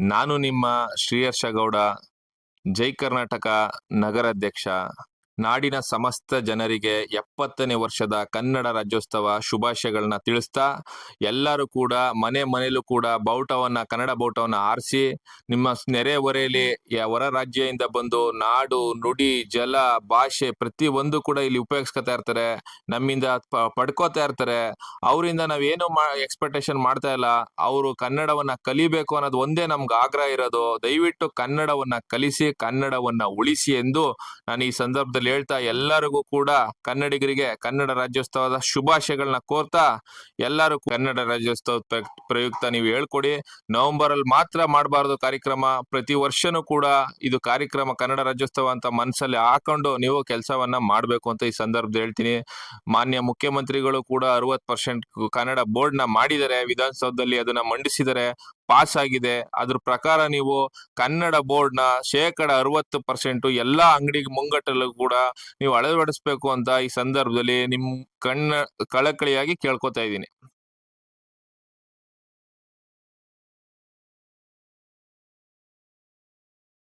ನಾನು ನಿಮ್ಮ ಶ್ರೀಹರ್ಷ ಗೌಡ ಜೈ ಕರ್ನಾಟಕ ನಗರಾಧ್ಯಕ್ಷ. ನಾಡಿನ ಸಮಸ್ತ ಜನರಿಗೆ ಎಪ್ಪತ್ತನೇ ವರ್ಷದ ಕನ್ನಡ ರಾಜ್ಯೋತ್ಸವ ಶುಭಾಶಯಗಳನ್ನ ತಿಳಿಸ್ತಾ, ಎಲ್ಲರೂ ಕೂಡ ಮನೆ ಮನೆಯಲ್ಲೂ ಕೂಡ ಬಾವುಟವನ್ನ, ಕನ್ನಡ ಬಾವುಟವನ್ನ ಆರಿಸಿ, ನಿಮ್ಮ ನೆರೆ ಹೊರೆಯಲ್ಲಿ ಯ- ಹೊರ ರಾಜ್ಯದಿಂದ ಬಂದು ನಾಡು, ನುಡಿ, ಜಲ, ಭಾಷೆ ಪ್ರತಿ ಒಂದು ಕೂಡ ಇಲ್ಲಿ ಉಪಯೋಗಿಸ್ಕೊತಾ ಇರ್ತಾರೆ. ನಮ್ಮಿಂದ ಪಡ್ಕೋತಾ ಇರ್ತಾರೆ. ಅವರಿಂದ ನಾವೇನು ಏನು ಎಕ್ಸ್ಪೆಕ್ಟೇಷನ್ ಮಾಡ್ತಾ ಇಲ್ಲ. ಅವರು ಕನ್ನಡವನ್ನ ಕಲಿಬೇಕು ಅನ್ನೋದು ಒಂದೇ ನಮ್ಗೆ ಆಗ್ರಹ ಇರೋದು. ದಯವಿಟ್ಟು ಕನ್ನಡವನ್ನ ಕಲಿಸಿ, ಕನ್ನಡವನ್ನ ಉಳಿಸಿ ಎಂದು ನಾನು ಈ ಸಂದರ್ಭದಲ್ಲಿ ಹೇಳ್ತಾ ಎಲ್ಲರಿಗೂ ಕೂಡ ಕನ್ನಡಿಗರಿಗೆ ಕನ್ನಡ ರಾಜ್ಯೋತ್ಸವದ ಶುಭಾಶಯಗಳನ್ನ ಕೋರ್ತಾ ಎಲ್ಲರೂ ಕನ್ನಡ ರಾಜ್ಯೋತ್ಸವ ಪ್ರಯುಕ್ತ ನೀವು ಹೇಳ್ಕೊಡಿ. ನವೆಂಬರ್ ಅಲ್ಲಿ ಮಾತ್ರ ಮಾಡಬಾರದು ಕಾರ್ಯಕ್ರಮ. ಪ್ರತಿ ವರ್ಷನೂ ಕೂಡ ಇದು ಕಾರ್ಯಕ್ರಮ ಕನ್ನಡ ರಾಜ್ಯೋತ್ಸವ ಅಂತ ಮನಸ್ಸಲ್ಲಿ ಹಾಕೊಂಡು ನೀವು ಕೆಲಸವನ್ನ ಮಾಡಬೇಕು ಅಂತ ಈ ಸಂದರ್ಭದಲ್ಲಿ ಹೇಳ್ತೀನಿ. ಮಾನ್ಯ ಮುಖ್ಯಮಂತ್ರಿಗಳು ಕೂಡ ಅರವತ್ ಪರ್ಸೆಂಟ್ ಕನ್ನಡ ಬೋರ್ಡ್ನ ಮಾಡಿದರೆ ವಿಧಾನಸೌಧದಲ್ಲಿ ಅದನ್ನ ಮಂಡಿಸಿದ್ದಾರೆ. ಪಾಸ್ ಆಗಿದೆ ಅದ್ರ ಪ್ರಕಾರ ನೀವು ಕನ್ನಡ ಬೋರ್ಡ್ನ ಶೇಕಡ ಅರವತ್ತು ಪರ್ಸೆಂಟ್ ಎಲ್ಲಾ ಅಂಗಡಿ ಮುಂಗಟ್ಟಲು ಕೂಡ ನೀವು ಅಳವಡಿಸಬೇಕು ಅಂತ ಈ ಸಂದರ್ಭದಲ್ಲಿ ನಿಮ್ ಕಣ್ಣ, ಕಳಕಳಿಯಾಗಿ ಕೇಳ್ಕೊತಾ ಇದ್ದೀನಿ.